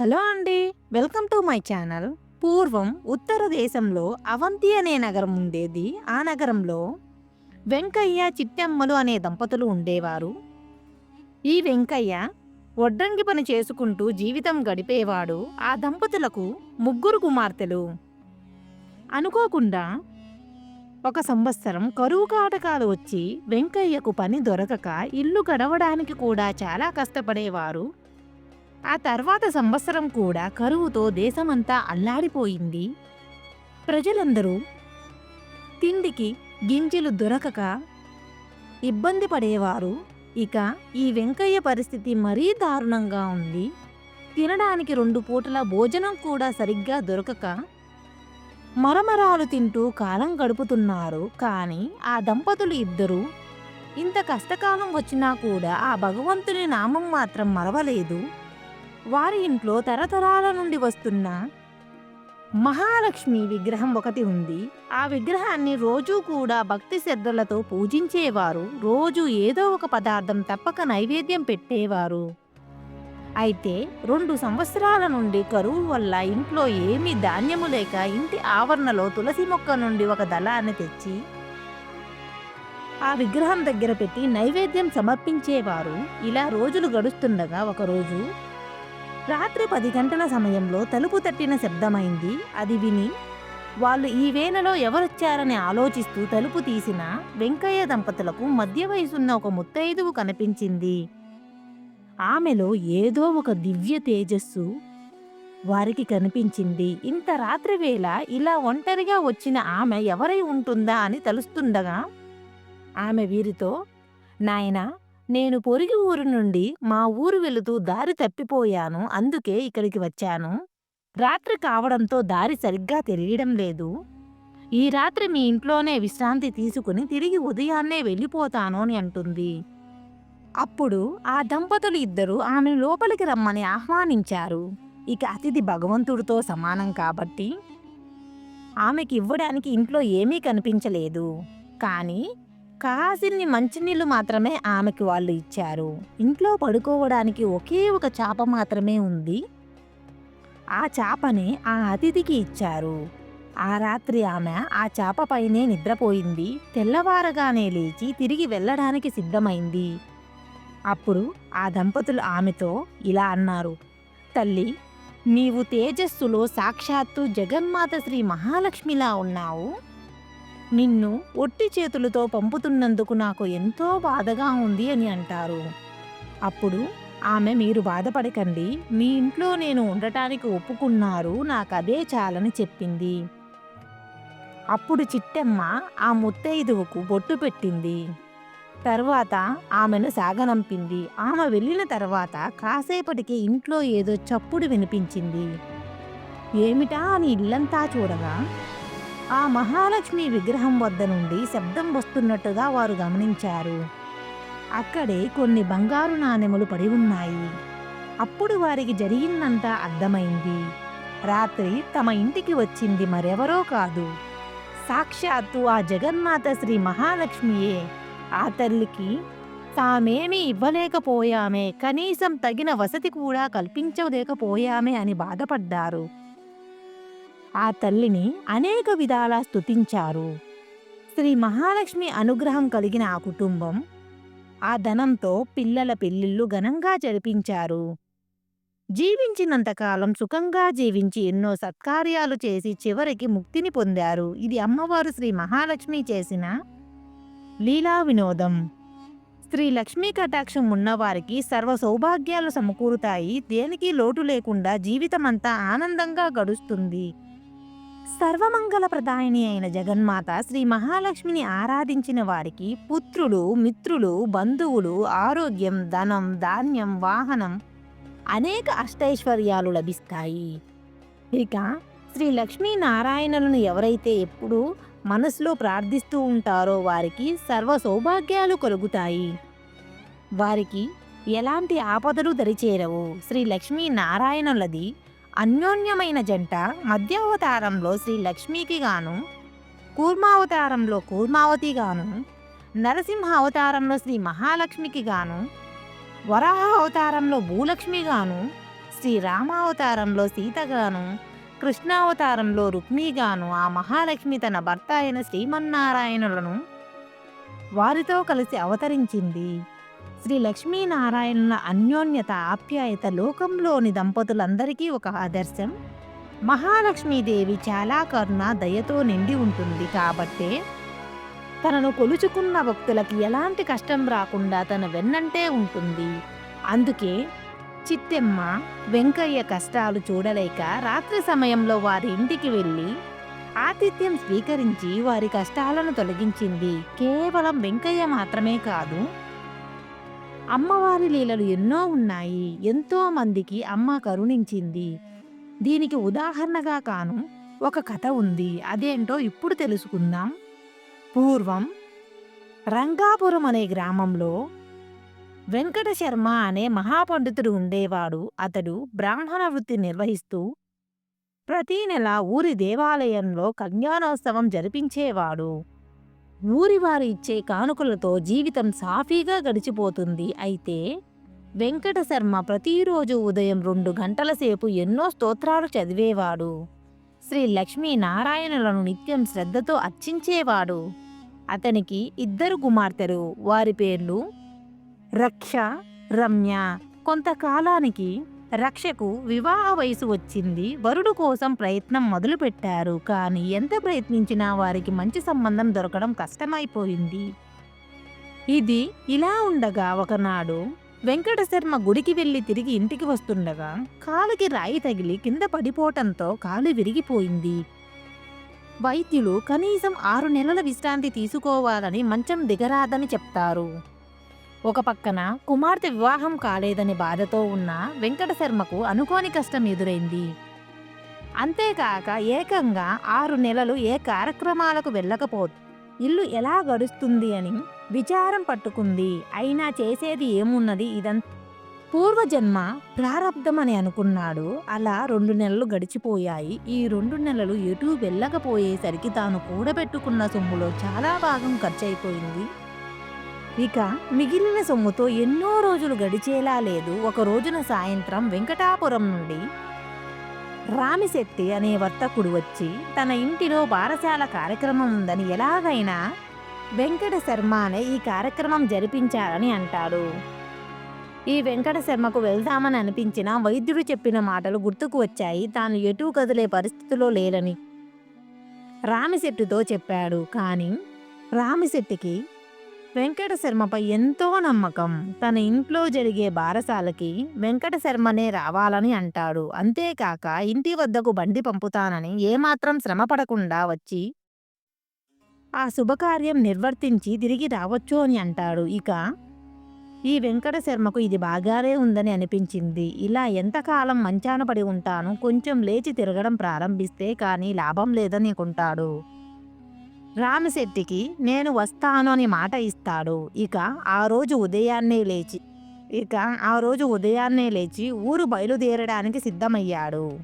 Hello అండి. Welcome to my channel. పూర్వం ఉత్తర దేశంలో అవంతి అనే నగరం ఉండేది. ఆ నగరంలో వెంకయ్య చిట్టమ్మలు అనే దంపతులు ఉండేవారు. ఈ వెంకయ్య వడ్రంగి పని చేసుకుంటూ జీవితం గడిపేవాడు. ఆ దంపతులకు ముగ్గురు కుమార్తెలు. అనుకోకుండా ఒక సంవత్సరం కరువు కాటకాలు వచ్చి వెంకయ్యకు పని దొరకక ఇల్లు గడవడానికి కూడా చాలా కష్టపడేవారు. ఆ తర్వాత సంవత్సరం కూడా కరువుతో దేశమంతా అల్లాడిపోయింది. ప్రజలందరూ తిండికి గింజలు దొరకక ఇబ్బంది పడేవారు. ఇక ఈ వెంకయ్య పరిస్థితి మరీ దారుణంగా ఉంది. తినడానికి రెండు పూటల భోజనం కూడా సరిగ్గా దొరకక మరమరాలు తింటూ కాలం గడుపుతున్నారు. కానీ ఆ దంపతులు ఇద్దరూ ఇంత కష్టకాలం వచ్చినా కూడా ఆ భగవంతుని నామం మాత్రం మరవలేదు. వారి ఇంట్లో తరతరాల నుండి వస్తున్న మహాలక్ష్మి విగ్రహం ఒకటి ఉంది. ఆ విగ్రహాన్ని రోజూ కూడా భక్తి శ్రద్ధలతో పూజించేవారు. రోజు ఏదో ఒక పదార్థం తప్పక నైవేద్యం పెట్టేవారు. అయితే రెండు సంవత్సరాల నుండి కరువు వల్ల ఇంట్లో ఏమీ ధాన్యము లేక ఇంటి ఆవరణలో తులసి మొక్క నుండి ఒక దళాన్ని తెచ్చి ఆ విగ్రహం దగ్గర పెట్టి నైవేద్యం సమర్పించేవారు. ఇలా రోజులు గడుస్తుండగా ఒకరోజు రాత్రి పది గంటల సమయంలో తలుపు తట్టిన శబ్దమైంది. అది విని వాళ్ళు ఈ వేళలో ఎవరొచ్చారని ఆలోచిస్తూ తలుపు తీసిన వెంకయ్య దంపతులకు మధ్య వయసున్న ఒక ముత్తైదువు కనిపించింది. ఆమెలో ఏదో ఒక దివ్య తేజస్సు వారికి కనిపించింది. ఇంత రాత్రి వేళ ఇలా ఒంటరిగా వచ్చిన ఆమె ఎవరై ఉంటుందా అని తలుస్తుండగా ఆమె వీరితో నాయనా నేను పొరుగు ఊరు నుండి మా ఊరు వెళుతూ దారి తప్పిపోయాను. అందుకే ఇక్కడికి వచ్చాను. రాత్రి కావడంతో దారి సరిగ్గా తెలియడం లేదు. ఈ రాత్రి మీ ఇంట్లోనే విశ్రాంతి తీసుకుని తిరిగి ఉదయాన్నే వెళ్ళిపోతాను అని అంటుంది. అప్పుడు ఆ దంపతులు ఇద్దరు ఆమె లోపలికి రమ్మని ఆహ్వానించారు. ఇక అతిథి భగవంతుడితో సమానం కాబట్టి ఆమెకి ఇవ్వడానికి ఇంట్లో ఏమీ కనిపించలేదు. కానీ కాసిన్ని మంచినీళ్ళు మాత్రమే ఆమెకి వాళ్ళు ఇచ్చారు. ఇంట్లో పడుకోవడానికి ఒకే ఒక చాప మాత్రమే ఉంది. ఆ చాపని ఆ అతిథికి ఇచ్చారు. ఆ రాత్రి ఆమె ఆ చేప పైనే నిద్రపోయింది. తెల్లవారగానే లేచి తిరిగి వెళ్ళడానికి సిద్ధమైంది. అప్పుడు ఆ దంపతులు ఆమెతో ఇలా అన్నారు. తల్లి నీవు తేజస్సులో సాక్షాత్తు జగన్మాత శ్రీ మహాలక్ష్మిలా ఉన్నావు. నిన్ను ఒట్టి చేతులతో పంపుతున్నందుకు నాకు ఎంతో బాధగా ఉంది అని అంటారు. అప్పుడు ఆమె మీరు బాధపడకండి. మీ ఇంట్లో నేను ఉండటానికి ఒప్పుకున్నారు. నాకు అదే చాలని చెప్పింది. అప్పుడు చిట్టమ్మ ఆ ముత్తైదువుకు బొట్టు పెట్టింది. తర్వాత ఆమెను సాగనంపింది. ఆమె వెళ్ళిన తర్వాత కాసేపటికి ఇంట్లో ఏదో చప్పుడు వినిపించింది. ఏమిటా అని ఇల్లంతా చూడగా? ఆ మహాలక్ష్మి విగ్రహం వద్ద నుండి శబ్దం వస్తున్నట్టుగా వారు గమనించారు. అక్కడే కొన్ని బంగారు నాణెములు పడి ఉన్నాయి. అప్పుడు వారికి జరిగిందంతా అర్థమైంది. రాత్రి తమ ఇంటికి వచ్చింది మరెవరో కాదు. సాక్షాత్తు ఆ జగన్మాత శ్రీ మహాలక్ష్మియే. ఆ తల్లికి తామేమీ ఇవ్వలేకపోయామే. కనీసం తగిన వసతి కూడా కల్పించలేకపోయామే అని బాధపడ్డారు. ఆ తల్లిని అనేక విధాలా స్తుతించారు. శ్రీ మహాలక్ష్మి అనుగ్రహం కలిగిన ఆ కుటుంబం ఆ ధనంతో పిల్లల పెళ్ళిళ్ళు ఘనంగా జరిపించారు. జీవించినంతకాలం సుఖంగా జీవించి ఎన్నో సత్కార్యాలు చేసి చివరికి ముక్తిని పొందారు. ఇది అమ్మవారు శ్రీ మహాలక్ష్మి చేసిన లీలా వినోదం. శ్రీ లక్ష్మీ కటాక్షం ఉన్నవారికి సర్వ సౌభాగ్యాలు సమకూరుతాయి. దేనికి లోటు లేకుండా జీవితమంతా ఆనందంగా గడుస్తుంది. సర్వమంగళప్రదాయిని అయిన జగన్మాత శ్రీ మహాలక్ష్మిని ఆరాధించిన వారికి పుత్రులు మిత్రులు బంధువులు ఆరోగ్యం ధనం ధాన్యం వాహనం అనేక అష్టైశ్వర్యాలు లభిస్తాయి. ఇక శ్రీ లక్ష్మీనారాయణులను ఎవరైతే ఎప్పుడూ మనసులో ప్రార్థిస్తూ ఉంటారో వారికి సర్వ సౌభాగ్యాలు కలుగుతాయి. వారికి ఎలాంటి ఆపదలు దరిచేరవు. శ్రీ లక్ష్మీ నారాయణులది అన్యోన్యమైన జంట మధ్యావతారంలో శ్రీ లక్ష్మికి గాను కూర్మావతారంలో కూర్మావతి గాను నరసింహ అవతారంలో శ్రీ మహాలక్ష్మికి గాను వరాహ అవతారంలో భూలక్ష్మి గాను శ్రీరామావతారంలో సీతగాను కృష్ణావతారంలో రుక్మిగాను ఆ మహాలక్ష్మి తన భర్త అయిన శ్రీమన్నారాయణులను వారితో కలిసి అవతరించింది. శ్రీ లక్ష్మీనారాయణుల అన్యోన్యత ఆప్యాయత లోకంలోని దంపతులందరికీ ఒక ఆదర్శం. మహాలక్ష్మీదేవి చాలా కరుణ దయతో నిండి ఉంటుంది కాబట్టే తనను కొలుచుకున్న భక్తులకి ఎలాంటి కష్టం రాకుండా తన వెన్నంటే ఉంటుంది. అందుకే చిత్తెమ్మ వెంకయ్య కష్టాలు చూడలేక రాత్రి సమయంలో వారి ఇంటికి వెళ్ళి ఆతిథ్యం స్వీకరించి వారి కష్టాలను తొలగించింది. కేవలం వెంకయ్య మాత్రమే కాదు అమ్మవారి లీలలు ఎన్నో ఉన్నాయి. ఎంతోమందికి అమ్మ కరుణించింది. దీనికి ఉదాహరణగా కాను ఒక కథ ఉంది. అదేంటో ఇప్పుడు తెలుసుకుందాం. పూర్వం రంగాపురం అనే గ్రామంలో వెంకట శర్మ అనే మహాపండితుడు ఉండేవాడు. అతడు బ్రాహ్మణ వృత్తి నిర్వహిస్తూ ప్రతీ నెల ఊరి దేవాలయంలో కళ్యాణోత్సవం జరిపించేవాడు. ఊరివారు ఇచ్చే కానుకలతో జీవితం సాఫీగా గడిచిపోతుంది. అయితే వెంకట శర్మ ప్రతిరోజు ఉదయం రెండు గంటల సేపు ఎన్నో స్తోత్రాలు చదివేవాడు. శ్రీ లక్ష్మీ నారాయణులను నిత్యం శ్రద్ధతో అర్చించేవాడు. అతనికి ఇద్దరు కుమార్తెలు. వారి పేర్లు రక్ష రమ్య. కొంతకాలానికి రక్షకు వివాహ వయసు వచ్చింది. వరుడు కోసం ప్రయత్నం మొదలుపెట్టారు. కానీ ఎంత ప్రయత్నించినా వారికి మంచి సంబంధం దొరకడం కష్టమైపోయింది. ఇది ఇలా ఉండగా ఒకనాడు వెంకట శర్మ గుడికి వెళ్ళి తిరిగి ఇంటికి వస్తుండగా కాలుకి రాయి తగిలి కింద పడిపోవటంతో కాలు విరిగిపోయింది. వైద్యులు కనీసం ఆరు నెలల విశ్రాంతి తీసుకోవాలని మంచం దిగరాదని చెప్తారు. ఒక పక్కన కుమార్తె వివాహం కాలేదని బాధతో ఉన్న వెంకటశర్మకు అనుకోని కష్టం ఎదురైంది. అంతేకాక ఏకంగా ఆరు నెలలు ఏ కార్యక్రమాలకు వెళ్ళకపో ఇల్లు ఎలా గడుస్తుంది అని విచారం పట్టుకుంది. అయినా చేసేది ఏమున్నది ఇదంతా పూర్వజన్మ ప్రారంధమని అనుకున్నాడు. అలా రెండు నెలలు గడిచిపోయాయి. ఈ రెండు నెలలు ఎటూ వెళ్ళకపోయేసరికి తాను కూడబెట్టుకున్న సొమ్ములో చాలా భాగం ఖర్చయిపోయింది. ఇక మిగిలిన సొమ్ముతో ఎన్నో రోజులు గడిచేలా లేదు. ఒక రోజున సాయంత్రం వెంకటాపురం నుండి రామిశెట్టి అనే వర్తకుడు వచ్చి తన ఇంటిలో పారశాల కార్యక్రమం ఉందని ఎలాగైనా వెంకట శర్మ అనే ఈ కార్యక్రమం జరిపించాలని అంటాడు. ఈ వెంకట శర్మకు వెళ్దామని అనిపించిన వైద్యుడు చెప్పిన మాటలు గుర్తుకు వచ్చాయి. తాను ఎటూ కదిలే పరిస్థితిలో లేరని రామిశెట్టితో చెప్పాడు. కానీ రామిశెట్టికి వెంకట శర్మపై ఎంతో నమ్మకం. తన ఇంట్లో జరిగే బారసాలకి వెంకట శర్మనే రావాలని అంటాడు. అంతేకాక ఇంటి వద్దకు బండి పంపుతానని ఏమాత్రం శ్రమపడకుండా వచ్చి ఆ శుభకార్యం నిర్వర్తించి తిరిగి రావచ్చు అని అంటాడు. ఇక ఈ వెంకట శర్మకు ఇది బాగానే ఉందని అనిపించింది. ఇలా ఎంతకాలం మంచాన పడి ఉంటాను కొంచెం లేచి తిరగడం ప్రారంభిస్తే కానీ లాభం లేదని అనుకుంటాడు రామశెట్టికి నేను వస్తాను అని మాట ఇస్తాడు. ఇక ఆ రోజు ఉదయాన్నే లేచి ఇక ఆ రోజు ఉదయాన్నే లేచి ఊరు బయలుదేరడానికి సిద్ధమయ్యాడు.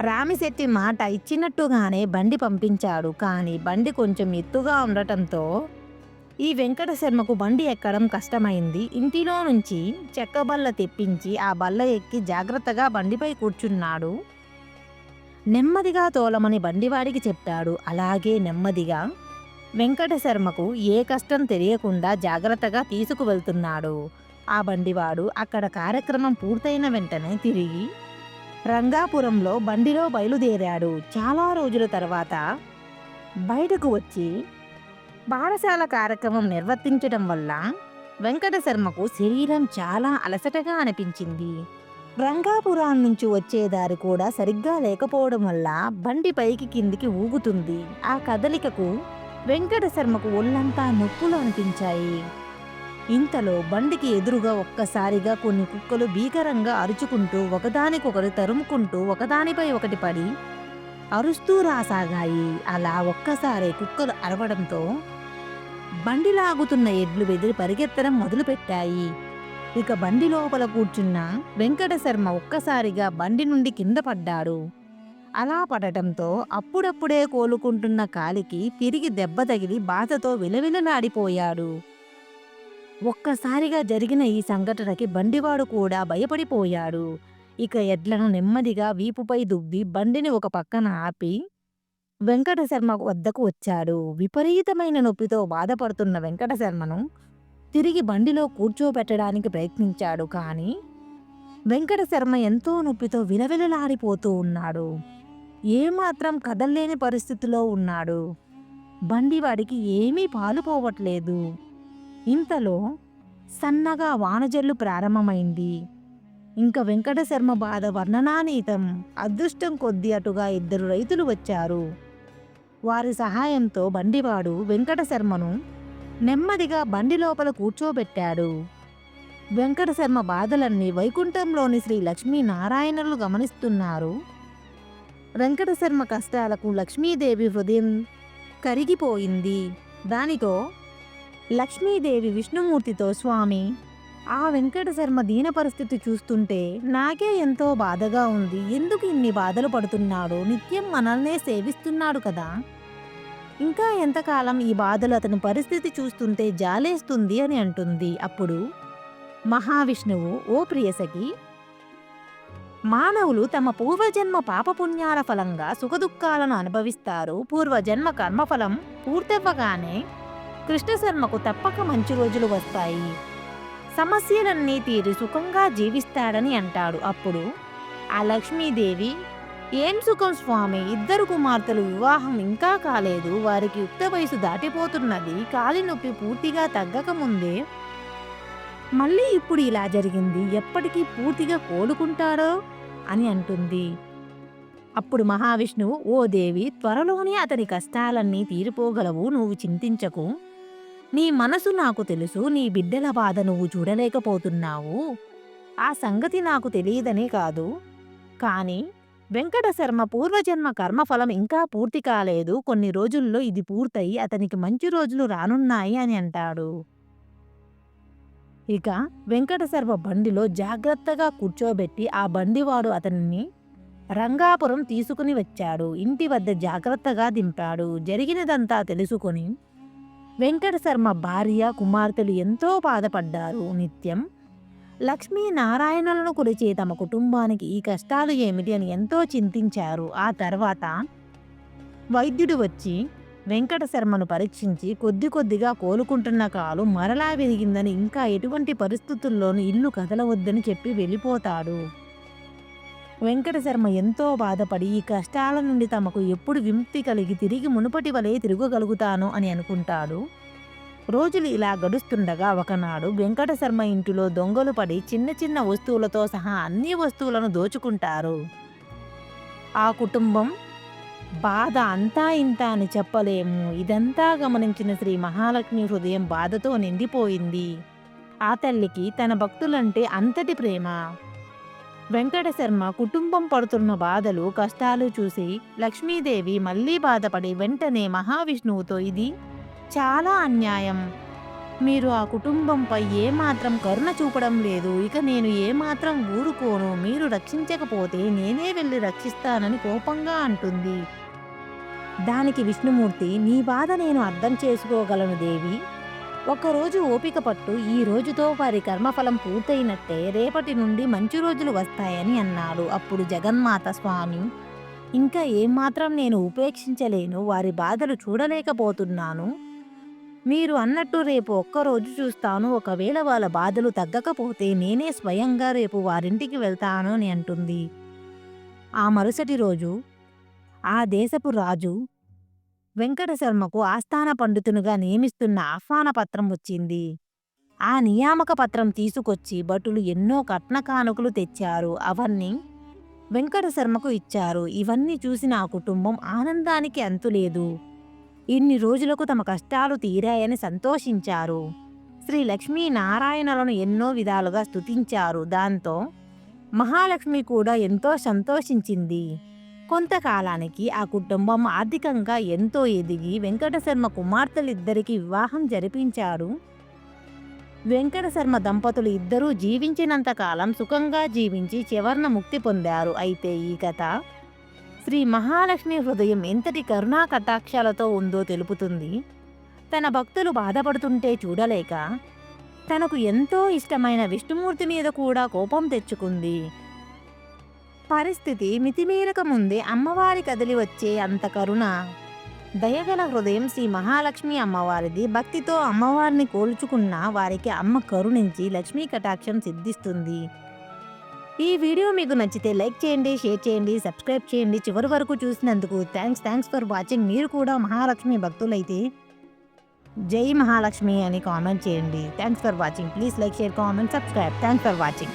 రామిశెట్టి మాట ఇచ్చినట్టుగానే బండి పంపించాడు. కానీ బండి కొంచెం ఎత్తుగా ఉండటంతో ఈ వెంకట శర్మకు బండి ఎక్కడం కష్టమైంది. ఇంటిలో నుంచి చెక్క బల్ల తెప్పించి ఆ బల్ల ఎక్కి జాగ్రత్తగా బండిపై కూర్చున్నాడు. నెమ్మదిగా తోలమని బండివాడికి చెప్పాడు అలాగే నెమ్మదిగా వెంకటశర్మకు ఏ కష్టం తెలియకుండా జాగ్రత్తగా తీసుకువెళ్తున్నాడు. ఆ బండివాడు అక్కడ కార్యక్రమం పూర్తయిన వెంటనే తిరిగి రంగాపురంలో బండిలో బయలుదేరాడు. చాలా రోజుల తర్వాత బయటకు వచ్చి పాఠశాల కార్యక్రమం నిర్వర్తించడం వల్ల వెంకటశర్మకు శరీరం చాలా అలసటగా అనిపించింది. రంగాపురాన్ నుంచి వచ్చే దారి కూడా సరిగ్గా లేకపోవడం వల్ల బండి పైకి కిందికి ఊగుతుంది. ఆ కదలికకు వెంకట శర్మకు ఒళ్ళంతా నొప్పులు అనిపించాయి. ఇంతలో బండికి ఎదురుగా ఒక్కసారిగా కొన్ని కుక్కలు భీకరంగా అరుచుకుంటూ ఒకదానికొకటి తరుముకుంటూ ఒకదానిపై ఒకటి పడి అరుస్తూ రాసాగాయి. అలా ఒక్కసారే కుక్కలు అరవడంతో బండి లాగుతున్న ఎడ్లు బెదిరి పరిగెత్తడం మొదలుపెట్టాయి. ఇక బండి లోపల కూర్చున్న వెంకట శర్మ ఒక్కసారిగా బండి నుండి కింద పడ్డాడు. అలా పడటంతో అప్పుడప్పుడే కోలుకుంటున్న కాలికి తిరిగి దెబ్బ తగిలి బాధతో విలవిలలాడిపోయాడు. ఒక్కసారిగా జరిగిన ఈ సంఘటనకి బండివాడు కూడా భయపడిపోయాడు. ఇక ఎడ్లను నెమ్మదిగా వీపుపై దువ్వి బండిని ఒక పక్కన ఆపి వెంకటశర్మ వద్దకు వచ్చాడు. విపరీతమైన నొప్పితో బాధపడుతున్న వెంకటశర్మను తిరిగి బండిలో కూర్చోబెట్టడానికి ప్రయత్నించాడు. కానీ వెంకటశర్మ ఎంతో నొప్పితో విలవిలలాడిపోతూ ఉన్నాడు. ఏమాత్రం కదల్లేని పరిస్థితిలో ఉన్నాడు. బండి వాడికి ఏమీ పాలుపోవట్లేదు. ఇంతలో సన్నగా వానజల్లు ప్రారంభమైంది. ఇంకా వెంకటశర్మ బాధ వర్ణనానీతం అదృష్టం కొద్ది అటుగా ఇద్దరు రైతులు వచ్చారు. వారి సహాయంతో బండివాడు వెంకటశర్మను నెమ్మదిగా బండి లోపల కూర్చోబెట్టాడు. వెంకటశర్మ బాధలన్నీ వైకుంఠంలోని శ్రీ లక్ష్మీనారాయణులు గమనిస్తున్నారు. వెంకటశర్మ కష్టాలకు లక్ష్మీదేవి హృదయం కరిగిపోయింది. దానితో లక్ష్మీదేవి విష్ణుమూర్తితో స్వామి ఆ వెంకటశర్మ దీన పరిస్థితి చూస్తుంటే నాకే ఎంతో బాధగా ఉంది. ఎందుకు ఇన్ని బాధలు పడుతున్నాడు? నిత్యం మనల్నే సేవిస్తున్నాడు కదా! ఇంకా ఎంతకాలం ఈ బాధలు అతని పరిస్థితి చూస్తుంటే జాలేస్తుంది అని అంటుంది. అప్పుడు మహావిష్ణువు ఓ ప్రియసకి మానవులు తమ పూర్వజన్మ పాపపుణ్యాల ఫలంగా సుఖదుఖాలను అనుభవిస్తారు. పూర్వజన్మ కర్మఫలం పూర్తవ్వగానే కృష్ణశర్మకు తప్పక మంచి రోజులు వస్తాయి. సమస్యలన్నీ తీరి సుఖంగా జీవిస్తాడని అంటాడు. అప్పుడు ఆ లక్ష్మీదేవి ఏం సుఖం స్వామి ఇద్దరు కుమార్తెలు వివాహం ఇంకా కాలేదు. వారికి యుక్త వయసు దాటిపోతున్నది. కాలి నొప్పి పూర్తిగా తగ్గకముందే మళ్ళీ ఇప్పుడు ఇలా జరిగింది. ఎప్పటికీ పూర్తిగా కోలుకుంటాడో అని అంటుంది. అప్పుడు మహావిష్ణువు ఓ దేవి త్వరలోనే అతని కష్టాలన్నీ తీరిపోగలవు. నువ్వు చింతించకు. నీ మనసు నాకు తెలుసు. నీ బిడ్డల బాధ నువ్వు చూడలేకపోతున్నావు. ఆ సంగతి నాకు తెలియదనే కాదు. కానీ వెంకటశర్మ పూర్వజన్మ కర్మఫలం ఇంకా పూర్తి కాలేదు. కొన్ని రోజుల్లో ఇది పూర్తయి అతనికి మంచి రోజులు రానున్నాయి అని అంటాడు. ఇక వెంకటశర్మ బండిలో జాగ్రత్తగా కూర్చోబెట్టి ఆ బండివాడు అతనిని రంగాపురం తీసుకుని వచ్చాడు. ఇంటి వద్ద జాగ్రత్తగా దింపాడు. జరిగినదంతా తెలుసుకొని వెంకటశర్మ భార్య, కుమార్తెలు ఎంతో బాధపడ్డారు. నిత్యం లక్ష్మీనారాయణులను కొలిచే తమ కుటుంబానికి ఈ కష్టాలు ఏమిటి అని ఎంతో చింతించారు. ఆ తర్వాత వైద్యుడు వచ్చి వెంకటశర్మను పరీక్షించి కొద్ది కొద్దిగా కోలుకుంటున్న కాలు మరలా విరిగిందని ఇంకా ఎటువంటి పరిస్థితుల్లోనూ ఇల్లు కదలవద్దని చెప్పి వెళ్ళిపోతాడు. వెంకటశర్మ ఎంతో బాధపడి ఈ కష్టాల నుండి తమకు ఎప్పుడు విముక్తి కలిగి తిరిగి మునుపటి వలె తిరగగలుగుతాను అని అనుకుంటాడు. రోజులు ఇలా గడుస్తుండగా ఒకనాడు వెంకటశర్మ ఇంటిలో దొంగలు పడి చిన్న చిన్న వస్తువులతో సహా అన్ని వస్తువులను దోచుకుంటారు. ఆ కుటుంబం బాధ అంతా ఇంతా అని చెప్పలేము. ఇదంతా గమనించిన శ్రీ మహాలక్ష్మి హృదయం బాధతో నిండిపోయింది. ఆ తల్లికి తన భక్తులంటే అంతటి ప్రేమ. వెంకటశర్మ కుటుంబం పడుతున్న బాధలు, కష్టాలు చూసి లక్ష్మీదేవి మళ్ళీ బాధపడి వెంటనే మహావిష్ణువుతో ఇది చాలా అన్యాయం. మీరు ఆ కుటుంబంపై ఏమాత్రం కరుణ చూపడం లేదు. ఇక నేను ఏమాత్రం ఊరుకోను. మీరు రక్షించకపోతే నేనే వెళ్ళి రక్షిస్తానని కోపంగా అంటుంది. దానికి విష్ణుమూర్తి నీ బాధ నేను అర్థం చేసుకోగలను దేవి. ఒక్కరోజు ఓపిక పట్టు. ఈ రోజుతో వారి కర్మఫలం పూర్తయినట్టే. రేపటి నుండి మంచి రోజులు వస్తాయని అన్నాడు. అప్పుడు జగన్మాత స్వామి ఇంకా ఏమాత్రం నేను ఉపేక్షించలేను. వారి బాధలు చూడలేకపోతున్నాను. మీరు అన్నట్టు రేపు ఒక్కరోజు చూస్తాను. ఒకవేళ వాళ్ళ బాధలు తగ్గకపోతే నేనే స్వయంగా రేపు వారింటికి వెళ్తాను అని అంటుంది. ఆ మరుసటి రోజు ఆ దేశపు రాజు వెంకటశర్మకు ఆస్థాన పండితునిగా నియమిస్తున్న ఆహ్వాన పత్రం వచ్చింది. ఆ నియామక పత్రం తీసుకొచ్చి భటులు ఎన్నో కట్న కానుకలు తెచ్చారు. అవన్నీ వెంకటశర్మకు ఇచ్చారు. ఇవన్నీ చూసిన ఆ కుటుంబం ఆనందానికి అంతులేదు. ఇన్ని రోజులకు తమ కష్టాలు తీరాయని సంతోషించారు. శ్రీ లక్ష్మీనారాయణలను ఎన్నో విధాలుగా స్తుతించారు. దాంతో మహాలక్ష్మి కూడా ఎంతో సంతోషించింది. కొంతకాలానికి ఆ కుటుంబం ఆర్థికంగా ఎంతో ఎదిగి వెంకటశర్మ కుమార్తెలిద్దరికీ వివాహం జరిపించారు వెంకటశర్మ దంపతులు ఇద్దరూ జీవించినంత కాలం సుఖంగా జీవించి చివరన ముక్తి పొందారు. అయితే ఈ కథ శ్రీ మహాలక్ష్మి హృదయం ఎంతటి కరుణా కటాక్షాలతో ఉందో తెలుపుతుంది. తన భక్తులు బాధపడుతుంటే చూడలేక తనకు ఎంతో ఇష్టమైన విష్ణుమూర్తి మీద కూడా కోపం తెచ్చుకుంది. పరిస్థితి మితిమీరక ముందే అమ్మవారి కదిలి వచ్చే అంత కరుణ దయగల హృదయం శ్రీ మహాలక్ష్మి అమ్మవారిది భక్తితో అమ్మవారిని కోల్చుకున్న వారికి అమ్మ కరుణించి లక్ష్మీ కటాక్షం సిద్ధిస్తుంది ఈ వీడియో మీకు నచ్చితే లైక్ చేయండి షేర్ చేయండి సబ్స్క్రైబ్ చేయండి. చివరి వరకు చూసినందుకు థ్యాంక్స్ థ్యాంక్స్ ఫర్ వాచింగ్ మీరు కూడా మహాలక్ష్మి భక్తులైతే జై మహాలక్ష్మి అని కామెంట్ చేయండి. Thanks for watching please like share comment subscribe thanks for watching